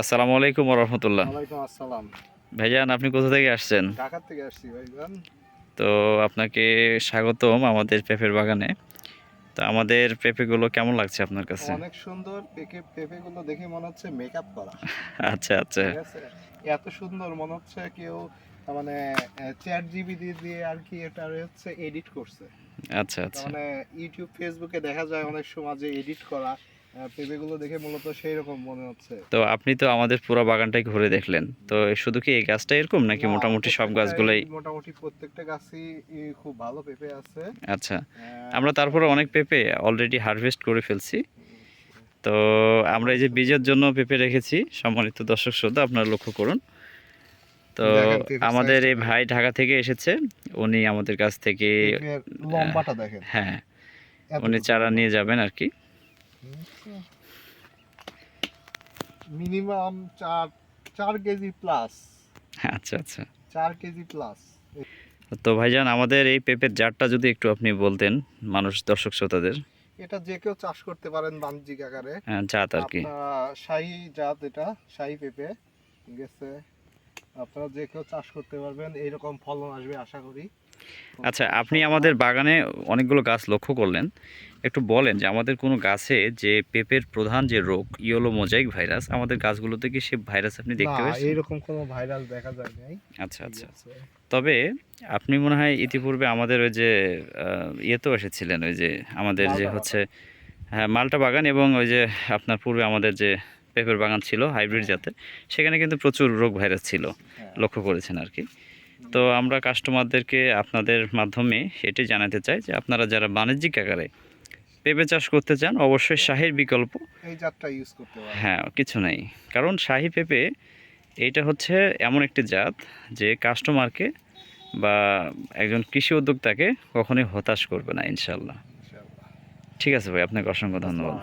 আসসালামু আলাইকুম রহমতুল্লাহ ভাইজান আপনি কোথা থেকে আসছেন? ঢাকা থেকে আসছি ভাইজান। তো আপনাকে স্বাগতম আমাদের পেঁপের বাগানে। তো আমাদের পেঁপেগুলো কেমন লাগছে আপনার কাছে? অনেক সুন্দর পেকে পেঁপেগুলো দেখে মনে হচ্ছে মেকআপ করা। আচ্ছা আচ্ছা। এত সুন্দর মনে হচ্ছে কেউ মানে চ্যাট জিবি দিয়ে আর কি এটা হচ্ছে এডিট করছে। আচ্ছা আচ্ছা। মানে ইউটিউব ফেসবুকে দেখা যায় অনেক সময় যে এডিট করা। পেঁপেগুলো দেখে মূলত সেই রকম মনে হচ্ছে। তো আপনি তো আমাদের পুরো বাগানটাই ঘুরে দেখলেন। তো শুধু কি এই গাছটা এরকম নাকি মোটামুটি সব গাছগুলোই মোটামুটি প্রত্যেকটা গাছই খুব ভালো পেঁপে আছে। আচ্ছা আমরা তারপরে অনেক পেঁপে অলরেডি হারভেস্ট করে ফেলছি। তো আমরা এই যে বীজের জন্য পেঁপে রেখেছি সম্মানিত দর্শক শ্রোতা আপনারা লক্ষ্য করুন। তো আমাদের এই ভাই ঢাকা থেকে এসেছে উনি আমাদের কাছ থেকে হ্যাঁ উনি চারা নিয়ে যাবেন আর কি। মিনিমাম চার চার কেজি প্লাস আচ্ছা আচ্ছা। চার কেজি প্লাস তো ভাইজান আমাদের এই পেঁপের জারটা যদি একটু আপনি বলতেন মানুষ দর্শক শ্রোতাদের। এটা যে কেউ চাষ করতে পারেন বাণিজ্যিক আকারে। হ্যাঁ, জাত আর কি। আপনারা শাহী জাত এটা শাহী পেঁপে আছে? আপনারা যে কেউ চাষ করতে পারবেন এইরকম ফলন আসবে আশা করি। আচ্ছা আপনি আমাদের বাগানে অনেকগুলো গাছ লক্ষ্য করলেন। একটু বলেন যে আমাদের কোনো গাছে যে পেঁপের প্রধান যে রোগ ইয়েলো মোজাইক ভাইরাস আমাদের গাছগুলোতে কি সে ভাইরাস আপনি দেখতে পাচ্ছেন এইরকম কোনো ভাইরাস দেখা যায় নাই। আচ্ছা আচ্ছা তবে আপনি মনে হয় ইতিপূর্বে আমাদের ওই যে ইয়েতেও এসেছিলেন ওই যে আমাদের যে হচ্ছে হ্যাঁ মালটা বাগান এবং ওই যে আপনার পূর্বে আমাদের যে পেঁপের বাগান ছিল হাইব্রিড জাতের সেখানে কিন্তু প্রচুর রোগ ভাইরাস ছিল হ্যাঁ। লক্ষ্য করেছেন আর কি। তো আমরা কাস্টমারদেরকে আপনাদের মাধ্যমে এটি জানাতে চাই যে আপনারা যারা বাণিজ্যিক আকারে পেঁপে চাষ করতে চান অবশ্যই শাহির বিকল্প। এই জাতটা ইউজ করতে পারেন। হ্যাঁ কিছু নাই। কারণ শাহি পেঁপে এটা হচ্ছে এমন একটি জাত যে কাস্টমারকে বা একজন কৃষি উদ্যোক্তাকে কখনোই হতাশ করবে না ইনশাল্লাহ ঠিক আছে ভাই আপনাকে অসংখ্য ধন্যবাদ।